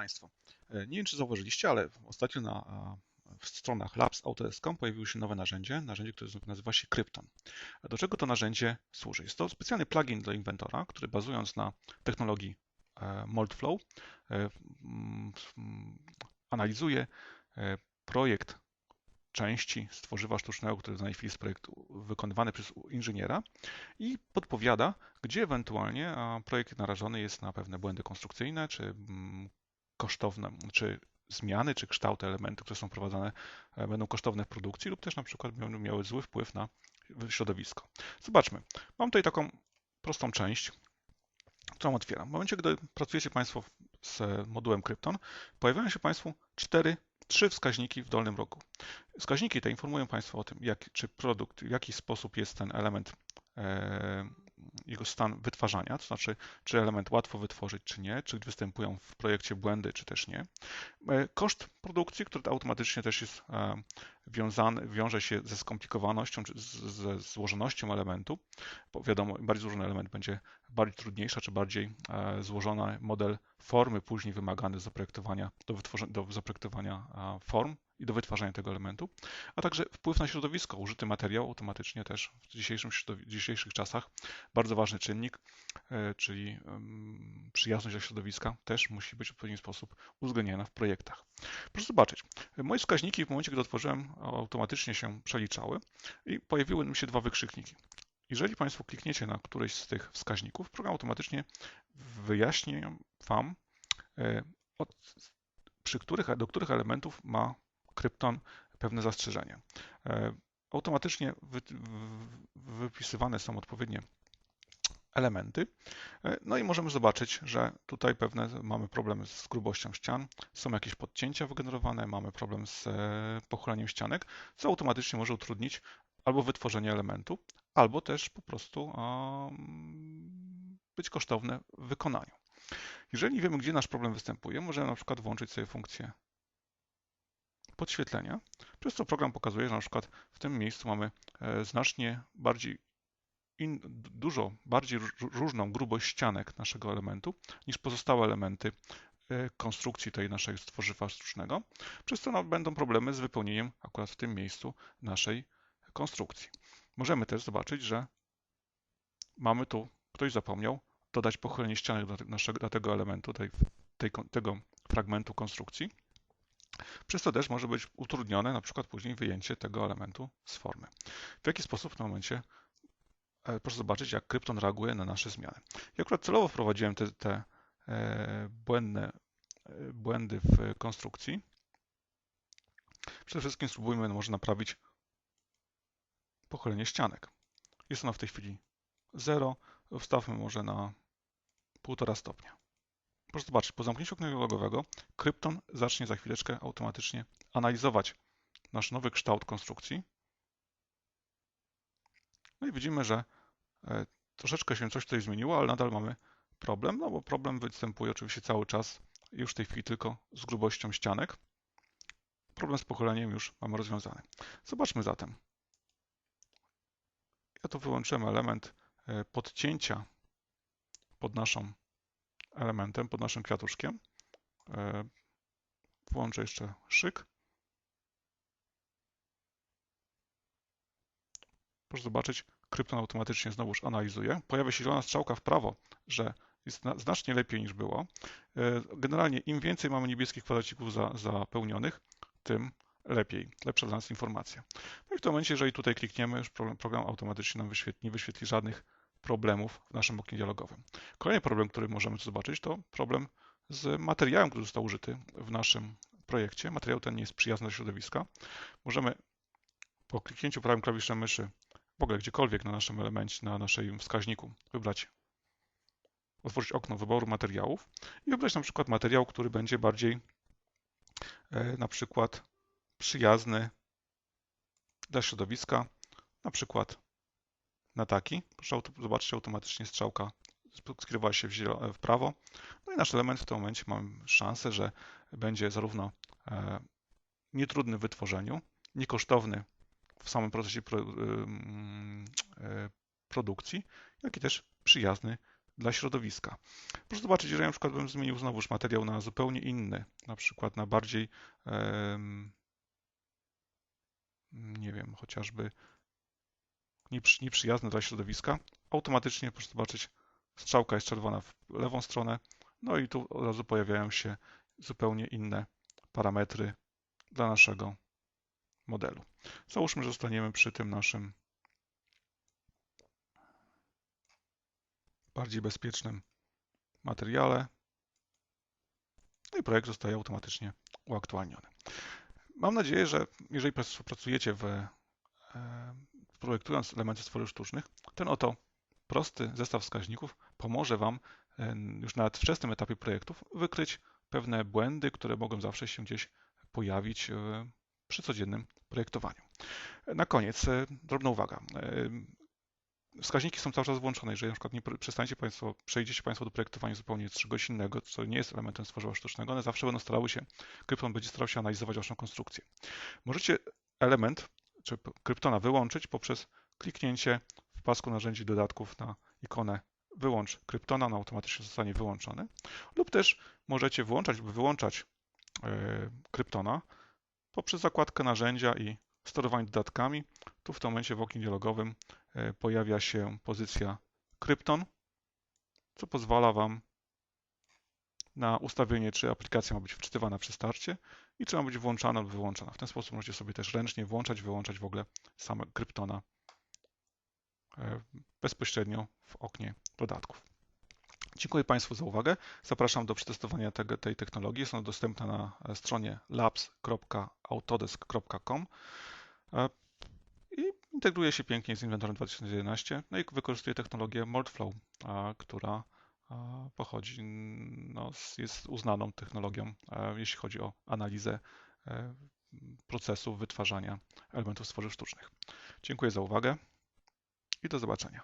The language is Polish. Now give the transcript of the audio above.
Państwa. E, nie wiem, czy zauważyliście, ale ostatnio na w stronach labs.autodesk.com pojawiło się nowe narzędzie, narzędzie, które nazywa się Krypton. Do czego to narzędzie służy? Jest to specjalny plugin do Inventora, który bazując na technologii e, Moldflow e, analizuje projekt części z tworzywa sztucznego, który w tej chwili jest projekt wykonywany przez inżyniera i podpowiada, gdzie ewentualnie projekt narażony jest na pewne błędy konstrukcyjne, czy kosztowne, czy zmiany, czy kształty elementów, które są wprowadzane, e, będą kosztowne w produkcji lub też na przykład będą miały zły wpływ na środowisko. Zobaczmy. Mam tutaj taką prostą część, którą otwieram. W momencie, gdy pracujecie Państwo z modułem Krypton, pojawiają się Państwu cztery trzy wskaźniki w dolnym rogu. Wskaźniki te informują Państwa o tym, jak, czy produkt, w jaki sposób jest ten element, e, jego stan wytwarzania, to znaczy, czy element łatwo wytworzyć, czy nie, czy występują w projekcie błędy, czy też nie. E, koszt produkcji, który automatycznie też jest e, wiązany, wiąże się ze skomplikowanością, czy ze złożonością elementu, bo wiadomo, bardziej złożony element będzie bardziej trudniejsza, czy bardziej e, złożony model formy później wymagany do zaprojektowania, do, do zaprojektowania form i do wytwarzania tego elementu, a także wpływ na środowisko. Użyty materiał automatycznie też w dzisiejszym, dzisiejszych czasach bardzo ważny czynnik, czyli przyjazność dla środowiska też musi być w odpowiedni sposób uwzględniana w projektach. Proszę zobaczyć, moje wskaźniki w momencie, gdy otworzyłem, automatycznie się przeliczały i pojawiły mi się dwa wykrzykniki. Jeżeli Państwo klikniecie na któryś z tych wskaźników, program automatycznie wyjaśni Wam, e, od, przy których, do których elementów ma Krypton pewne zastrzeżenia. E, automatycznie wy, wypisywane są odpowiednie elementy. E, no i możemy zobaczyć, że tutaj pewne mamy problemy z grubością ścian, są jakieś podcięcia wygenerowane, mamy problem z pochyleniem ścianek, co automatycznie może utrudnić albo wytworzenie elementu, albo też po prostu być kosztowne w wykonaniu. Jeżeli nie wiemy, gdzie nasz problem występuje, możemy na przykład włączyć sobie funkcję podświetlenia, przez co program pokazuje, że na przykład w tym miejscu mamy e, znacznie bardziej in, dużo bardziej różną grubość ścianek naszego elementu niż pozostałe elementy e, konstrukcji tej naszej stworzywa sztucznego, przez co no, będą problemy z wypełnieniem akurat w tym miejscu naszej konstrukcji. Możemy też zobaczyć, że mamy tu, ktoś zapomniał, dodać pochylenie ściany dla, naszego, dla tego elementu, tej, tej, tego fragmentu konstrukcji, przez co też może być utrudnione na przykład później wyjęcie tego elementu z formy. W jaki sposób w tym momencie proszę zobaczyć, jak Krypton reaguje na nasze zmiany. Ja akurat celowo wprowadziłem te, te e, błędne, e, błędy w konstrukcji. Przede wszystkim spróbujmy może naprawić pochylenie ścianek. Jest ona w tej chwili 0. Wstawmy może na 1,5 stopnia. Proszę zobaczyć, po zamknięciu okna logowego Krypton zacznie za chwileczkę automatycznie analizować nasz nowy kształt konstrukcji. No i widzimy, że e, troszeczkę się coś tutaj zmieniło, ale nadal mamy problem, no bo problem występuje oczywiście cały czas już w tej chwili tylko z grubością ścianek. Problem z pochyleniem już mamy rozwiązany. Zobaczmy zatem. Ja tu wyłączyłem element e, podcięcia pod naszą elementem, pod naszym kwiatuszkiem. E, włączę jeszcze szyk. Proszę zobaczyć, Krypton automatycznie znowuż analizuje. Pojawia się zielona strzałka w prawo, że jest znacznie lepiej niż było. E, generalnie im więcej mamy niebieskich kwadracików za, zapełnionych, tym lepiej, lepsza dla nas informacja. No i w tym momencie, jeżeli tutaj klikniemy, już program, program automatycznie nam wyświetli, nie wyświetli żadnych problemów w naszym oknie dialogowym. Kolejny problem, który możemy tu zobaczyć, to problem z materiałem, który został użyty w naszym projekcie. Materiał ten nie jest przyjazny dla środowiska. Możemy po kliknięciu prawym klawiszem myszy w ogóle gdziekolwiek na naszym elemencie, na naszym wskaźniku wybrać, otworzyć okno wyboru materiałów i wybrać na przykład materiał, który będzie bardziej e, na przykład przyjazny dla środowiska, na przykład na taki. Proszę zobaczyć, automatycznie strzałka skierowała się w, prawo. No i nasz element w tym momencie mamy szansę, że będzie zarówno e, nietrudny w wytworzeniu, niekosztowny w samym procesie pro, e, produkcji, jak i też przyjazny dla środowiska. Proszę zobaczyć, że ja na przykład bym zmienił znowuż materiał na zupełnie inny, na przykład na bardziej, nie wiem, chociażby nieprzy- nieprzyjazny dla środowiska, automatycznie proszę zobaczyć, strzałka jest czerwona w lewą stronę, no i tu od razu pojawiają się zupełnie inne parametry dla naszego modelu. Załóżmy, że zostaniemy przy tym naszym bardziej bezpiecznym materiale. No i projekt zostaje automatycznie uaktualniony. Mam nadzieję, że jeżeli pracujecie w, e, projektując elementy stworów sztucznych, ten oto prosty zestaw wskaźników pomoże Wam e, już na wczesnym etapie projektów wykryć pewne błędy, które mogą zawsze się gdzieś pojawić e, przy codziennym projektowaniu. Na koniec e, drobna uwaga. E, Wskaźniki są cały czas włączone. Jeżeli na przykład nie przestaniecie Państwo, przejdziecie Państwo do projektowania zupełnie czegoś innego, co nie jest elementem stworzywa sztucznego, one zawsze będą starały się, Krypton będzie starał się analizować Waszą konstrukcję. Możecie element, czy Kryptona wyłączyć poprzez kliknięcie w pasku narzędzi dodatków na ikonę wyłącz Kryptona, on automatycznie zostanie wyłączony. Lub też możecie włączać lub wyłączać e, Kryptona poprzez zakładkę narzędzia i sterowanie dodatkami. Tu w tym momencie w oknie dialogowym e, pojawia się pozycja Krypton, co pozwala Wam na ustawienie, czy aplikacja ma być wczytywana przy starcie i czy ma być włączana lub wyłączona. W ten sposób możecie sobie też ręcznie włączać, wyłączać w ogóle same Kryptona e, bezpośrednio w oknie dodatków. Dziękuję Państwu za uwagę. Zapraszam do przetestowania tej technologii. Jest ona dostępna na stronie labs.autodesk.com i integruje się pięknie z Inventorem 2011. No i wykorzystuje technologię Moldflow, która pochodzi, no, jest uznaną technologią, jeśli chodzi o analizę e, procesów wytwarzania elementów stworzyw sztucznych. Dziękuję za uwagę i do zobaczenia.